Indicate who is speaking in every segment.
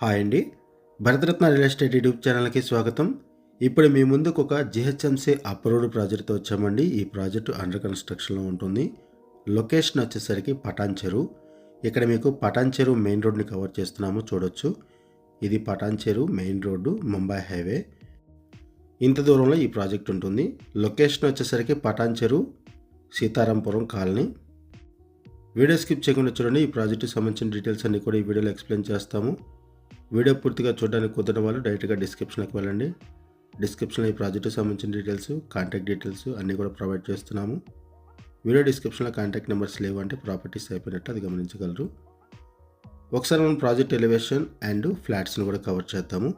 Speaker 1: Hi అండి. Bharat Ratna real estate YouTube ఛానల్కి స్వాగతం. ఇప్పుడు మీ ముందుకు ఒక జిహెచ్ఎంసీ అప్రూవ్డ్ ప్రాజెక్ట్తో వచ్చామండి. ఈ ప్రాజెక్టు అండర్ కన్స్ట్రక్షన్లో ఉంటుంది. లొకేషన్ వచ్చేసరికి పటాన్ చెరువు ఇక్కడ మీకు పటాన్ చెరు మెయిన్ రోడ్ని కవర్ చేస్తున్నాము చూడొచ్చు. ఇది Patan main road Mumbai highway. ఇంత దూరంలో ఈ ప్రాజెక్ట్ ఉంటుంది. లొకేషన్ వచ్చేసరికి పటాన్ చెరువు సీతారాంపురం కాలనీ. వీడియో స్కిప్ చేయకుండా చూడండి. ఈ ప్రాజెక్టుకి సంబంధించిన డీటెయిల్స్ అన్ని కూడా ఈ వీడియోలో ఎక్స్ప్లెయిన్ చేస్తాము. వీడియో పూర్తిగా చూడడానికి కుదరని వాళ్ళు డైరెక్ట్గా డిస్క్రిప్షన్కి వెళ్ళండి. డిస్క్రిప్షన్లో ఈ ప్రాజెక్టుకి సంబంధించిన డీటెయిల్స్ కాంటాక్ట్ డీటెయిల్స్ అన్నీ కూడా ప్రొవైడ్ చేస్తున్నాము. వీడియో డిస్క్రిప్షన్లో కాంటాక్ట్ నెంబర్స్ లేవు అంటే ప్రాపర్టీస్ అయిపోయినట్టు అది గమనించగలరు. ఒకసారి మనం ప్రాజెక్ట్ ఎలివేషన్ అండ్ ఫ్లాట్స్ని కూడా కవర్ చేద్దాము.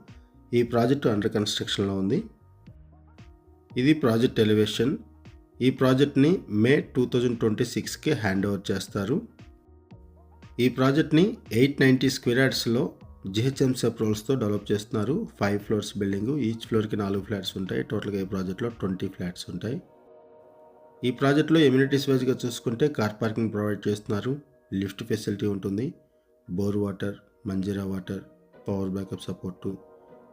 Speaker 1: ఈ ప్రాజెక్టు అండర్ కన్స్ట్రక్షన్లో ఉంది. ఇది ప్రాజెక్ట్ ఎలివేషన్. ఈ ప్రాజెక్ట్ని మే టూ థౌజండ్ ట్వంటీ సిక్స్కి హ్యాండ్ ఓవర్ చేస్తారు. ఈ ప్రాజెక్ట్ని ఎయిట్ నైంటీ స్క్వేర్ యార్డ్స్లో జిహెచ్ఎంసీ అప్రూవల్స్తో డెవలప్ చేస్తున్నారు. Five floors building. ఈచ్ ఫ్లోర్కి నాలుగు ఫ్లాట్స్ ఉంటాయి. టోటల్గా ఈ ప్రాజెక్ట్లో ట్వంటీ ఫ్లాట్స్ ఉంటాయి. ఈ ప్రాజెక్ట్లో ఎమ్యూనిటీస్ వైజ్గా చూసుకుంటే కార్ పార్కింగ్ ప్రొవైడ్ చేస్తున్నారు. లిఫ్ట్ ఫెసిలిటీ ఉంటుంది. Bore water Manjira water power backup support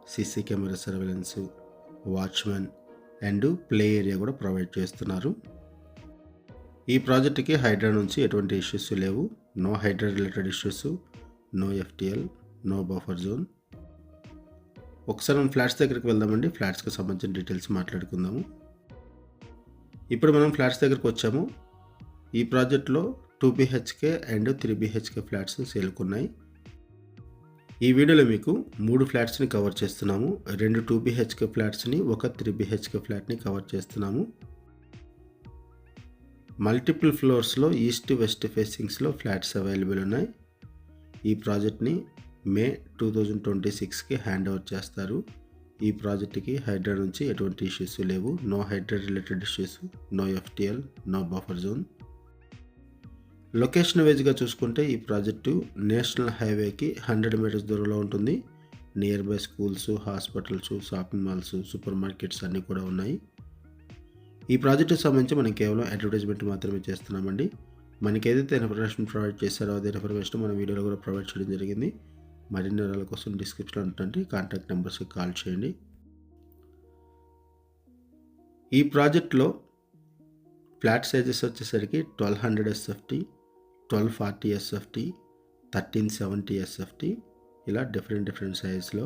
Speaker 1: CC camera surveillance watchman and play area కూడా ప్రొవైడ్ చేస్తున్నారు. ఈ ప్రాజెక్ట్కి హైడ్రా నుంచి ఎటువంటి ఇష్యూస్ లేవు. No HYDRAA related issues no FTL no buffer zone. ఒకసారి మనం ఫ్లాట్స్ దగ్గరికి వెళ్దామండి. ఫ్లాట్స్కి సంబంధించిన డీటెయిల్స్ మాట్లాడుకుందాము. ఇప్పుడు మనం ఫ్లాట్స్ దగ్గరికి వచ్చాము. ఈ ప్రాజెక్ట్లో two BHK and three BHK flats సేల్కున్నాయి. ఈ వీడియోలో మీకు మూడు ఫ్లాట్స్ని కవర్ చేస్తున్నాము. రెండు టూ బిహెచ్కే ఫ్లాట్స్ని ఒక త్రీ బీహెచ్కే ఫ్లాట్ని కవర్ చేస్తున్నాము. మల్టిపుల్ ఫ్లోర్స్లో ఈస్ట్ వెస్ట్ ఫేసింగ్స్లో ఫ్లాట్స్ అవైలబుల్ ఉన్నాయి. ఈ ప్రాజెక్ట్ని మే టూ థౌజండ్ ట్వంటీ సిక్స్కి హ్యాండ్ ఓవర్ చేస్తారు. ఈ ప్రాజెక్ట్కి హైడ్రా నుంచి ఎటువంటి ఇష్యూస్ లేవు. No HYDRAA related issues no FTL no buffer zone. Location వైజ్గా చూసుకుంటే ఈ ప్రాజెక్టు నేషనల్ హైవేకి హండ్రెడ్ మీటర్స్ దూరంలో ఉంటుంది. Near by schools hospitals shopping malls super markets అన్నీ కూడా ఉన్నాయి. ఈ ప్రాజెక్టుకి సంబంధించి మనం కేవలం అడ్వర్టైజ్మెంట్ మాత్రమే చేస్తున్నామండి. మనకి ఏదైతే ఇన్ఫర్మేషన్ ప్రొవైడ్ చేశారో అదే ఇన్ఫర్మేషన్ మన వీడియోలో కూడా ప్రొవైడ్ చేయడం జరిగింది. మరిన్ని వివరాల కోసం డిస్క్రిప్షన్లో ఉంటుంది కాంటాక్ట్ నెంబర్స్కి కాల్ చేయండి. ఈ ప్రాజెక్ట్లో ఫ్లాట్ సైజెస్ వచ్చేసరికి twelve hundred SFT twelve forty SFT thirteen seventy SFT ఇలా డిఫరెంట్ డిఫరెంట్ సైజ్లో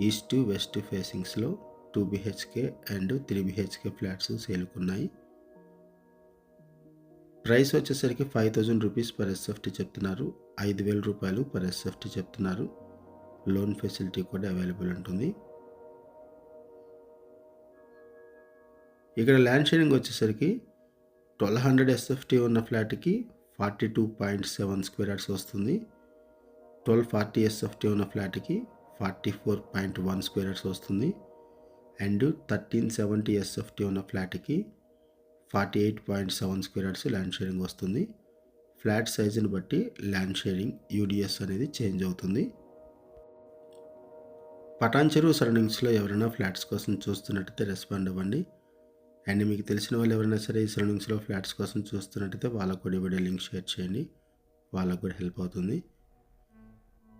Speaker 1: east west ఫేసింగ్స్లో two BHK and three BHK flats సేలుకున్నాయి price వచ్చేసరికి five thousand rupees per SFT చెప్తున్నారు. ఐదు వేల రూపాయలు పర్ ఎస్ఎఫ్టీ చెప్తున్నారు. లోన్ ఫెసిలిటీ కూడా అవైలబుల్ ఉంటుంది. ఇక్కడ ల్యాండ్ షేరింగ్ వచ్చేసరికి ట్వెల్వ్ హండ్రెడ్ ఎస్ఎఫ్టీ ఉన్న ఫ్లాట్కి forty two point seven square yards వస్తుంది. ట్వెల్వ్ ఫార్టీ ఎస్ఎఫ్టీ ఉన్న ఫ్లాట్కి forty four point one square yards వస్తుంది. అండ్ థర్టీన్ సెవెంటీ ఎస్ఎఫ్టీ ఉన్న ఫ్లాట్కి forty eight point seven square yards land sharing వస్తుంది. ఫ్లాట్ సైజుని బట్టి ల్యాండ్ షేరింగ్ యూడిఎస్ అనేది చేంజ్ అవుతుంది. పటాన్ చెరువు సరౌండింగ్స్లో ఎవరైనా ఫ్లాట్స్ కోసం చూస్తున్నట్టయితే రెస్పాండ్ అవ్వండి. అండ్ మీకు తెలిసిన వాళ్ళు ఎవరైనా సరే ఈ సరౌండింగ్స్లో ఫ్లాట్స్ కోసం చూస్తున్నట్టయితే వాళ్ళకు కూడా ఈ వీడియో లింక్ షేర్ చేయండి. వాళ్ళకు కూడా హెల్ప్ అవుతుంది.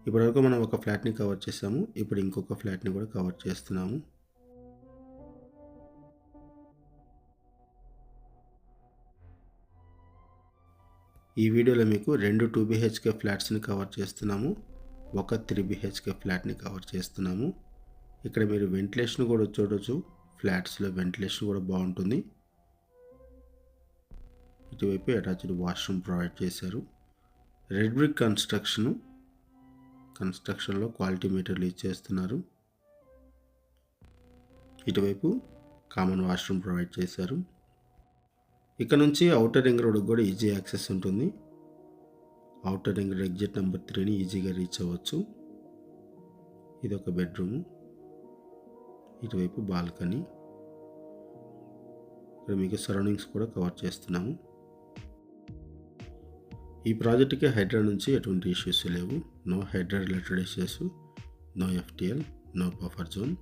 Speaker 1: ఇప్పటివరకు మనం ఒక ఫ్లాట్ని కవర్ చేసాము. ఇప్పుడు ఇంకొక ఫ్లాట్ని కూడా కవర్ చేస్తున్నాము. ఈ వీడియోలో మీకు రెండు టూ బీహెచ్కే ఫ్లాట్స్ని కవర్ చేస్తున్నాము. ఒక త్రీ బీహెచ్కే ఫ్లాట్ని కవర్ చేస్తున్నాము. ఇక్కడ మీరు వెంటిలేషన్ కూడా చూడవచ్చు ఫ్లాట్స్లో వెంటిలేషన్ కూడా బాగుంటుంది. ఇటువైపు అటాచ్డ్ వాష్రూమ్ ప్రొవైడ్ చేశారు. రెడ్ బ్రిక్ కన్స్ట్రక్షను కన్స్ట్రక్షన్లో క్వాలిటీ మెటీరియల్ ఇచ్చేస్తున్నారు ఇటువైపు కామన్ వాష్రూమ్ ప్రొవైడ్ చేశారు. ఇక్కడ నుంచి అవుటర్ రింగ్ రోడ్కి కూడా ఈజీ యాక్సెస్ ఉంటుంది. Outer ring road exit number త్రీని ఈజీగా రీచ్ అవ్వచ్చు. ఇది ఒక బెడ్రూమ్. ఇటువైపు బాల్కనీ. ఇక్కడ మీకు సరౌండింగ్స్ కూడా కవర్ చేస్తున్నాము. ఈ ప్రాజెక్ట్కి హైడ్రా నుంచి ఎటువంటి ఇష్యూస్ లేవు. No HYDRAA related issues no FTL no buffer zone.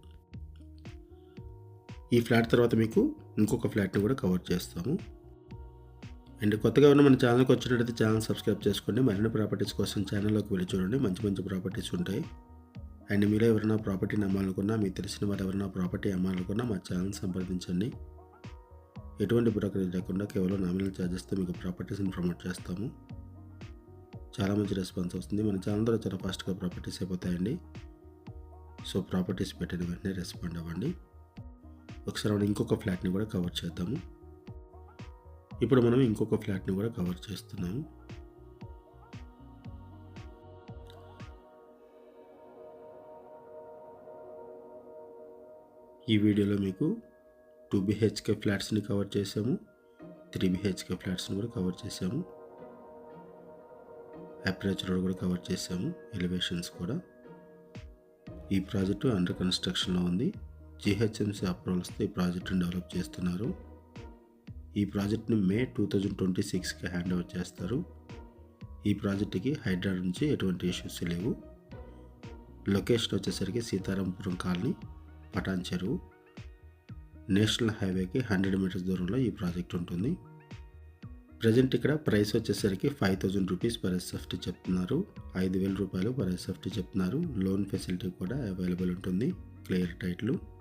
Speaker 1: ఈ ఫ్లాట్ తర్వాత మీకు ఇంకొక ఫ్లాట్ని కూడా కవర్ చేస్తాము. అండ్ కొత్తగా ఉన్న మన ఛానల్కి వచ్చినట్టయితే ఛానల్ సబ్స్క్రైబ్ చేసుకోండి. మరిన్ని ప్రాపర్టీస్ కోసం ఛానల్లోకి వెళ్ళి చూడండి. మంచి మంచి ప్రాపర్టీస్ ఉంటాయి. అండ్ మీలో ఎవరైనా ప్రాపర్టీని అమ్మాలనుకున్నా మీకు తెలిసిన వారు ఎవరైనా ప్రాపర్టీ అమ్మాలనుకున్నా మా ఛానల్ సంప్రదించండి. ఎటువంటి బ్రోకరేజ్ లేకుండా కేవలం నామినల్ ఛార్జెస్తో మీకు ప్రాపర్టీస్ని ప్రమోట్ చేస్తాము. చాలా మంచి రెస్పాన్స్ వస్తుంది. మన ఛానల్ ద్వారా చాలా ఫాస్ట్గా ప్రాపర్టీస్ అయిపోతాయండి. సో ప్రాపర్టీస్ పెట్టిన వెంటనే రెస్పాండ్ అవ్వండి. ఒకసారి మనం ఇంకొక ఫ్లాట్ని కూడా కవర్ చేద్దాము. ఇప్పుడు మనం ఇంకొక ఫ్లాట్ని కూడా కవర్ చేస్తున్నాము ఈ వీడియోలో మీకు టూ బిహెచ్కే ఫ్లాట్స్ని కవర్ చేసాము. త్రీ బిహెచ్కే ఫ్లాట్స్ని కూడా కవర్ చేసాము. అప్రోచ్ రోడ్ కూడా కవర్ చేసాము. ఎలివేషన్స్ కూడా. ఈ ప్రాజెక్టు అండర్ కన్స్ట్రక్షన్లో ఉంది. జిహెచ్ఎంసీ అప్రూవల్స్తో ఈ ప్రాజెక్టును డెవలప్ చేస్తున్నారు. ఈ ప్రాజెక్ట్ని మే టూ థౌజండ్ ట్వంటీ సిక్స్కి హ్యాండ్ ఓవర్ చేస్తారు. ఈ ప్రాజెక్టుకి హైడ్రా నుంచి ఎటువంటి ఇష్యూస్ లేవు. లొకేషన్ వచ్చేసరికి సీతారాంపురం కాలనీ పటాన్ చెరువు. నేషనల్ హైవేకి హండ్రెడ్ మీటర్స్ దూరంలో ఈ ప్రాజెక్ట్ ఉంటుంది. ప్రజెంట్ ఇక్కడ ప్రైస్ వచ్చేసరికి five thousand rupees per SFT చెప్తున్నారు. ఐదు వేల రూపాయలు పర్ ఎస్ఎఫ్టీ చెప్తున్నారు. లోన్ ఫెసిలిటీ కూడా అవైలబుల్ ఉంటుంది. Clear title.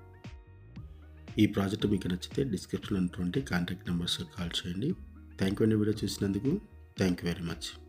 Speaker 1: ఈ ప్రాజెక్ట్ మీకు నచ్చితే డిస్క్రిప్షన్ ఉన్నటువంటి కాంటాక్ట్ నెంబర్స్ కాల్ చేయండి. థ్యాంక్ యూ అండి వీడియో చూసినందుకు. Thank you very much.